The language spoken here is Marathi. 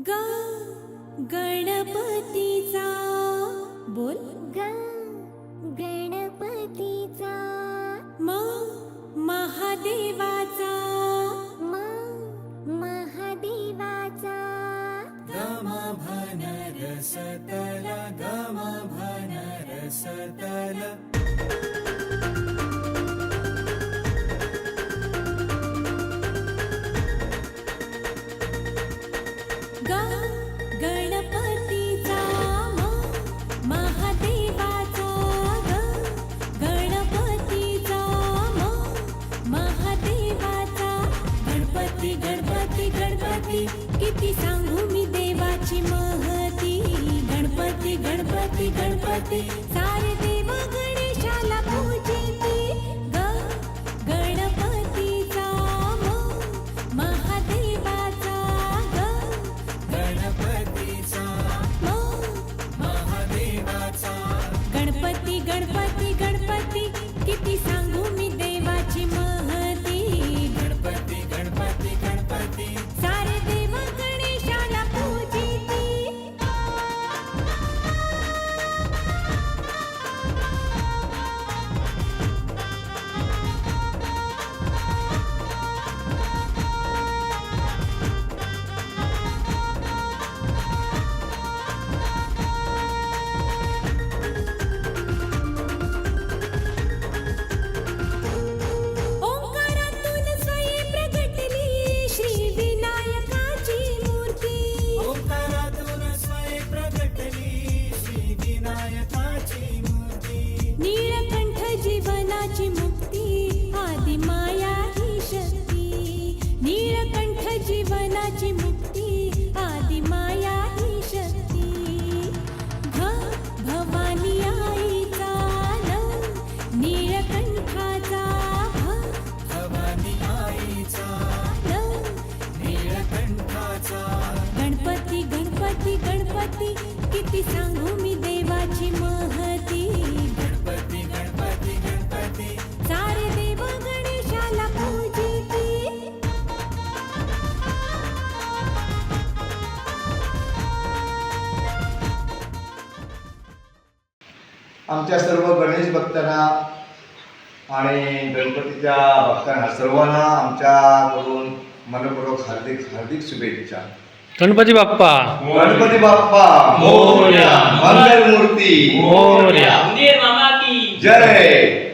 ग गणपतीचा. बोल. ग गणपतीचा. म महादेवाचा. म महादेवाचा. ग गणपती गणपती सारे किती सांगू मी देवाची महती. गणपती गणपती गणपती. सारे देव गणेशाला पूजिती. आमच्या सर्व गणेश भक्तांना आणि गणपतीच्या भक्तांना सर्वांना आमच्याकडून मनपूर्वक हार्दिक हार्दिक शुभेच्छा. गणपती बाप्पा गणपती बाप्पा मोरया. मंगल मूर्ती मोरया जय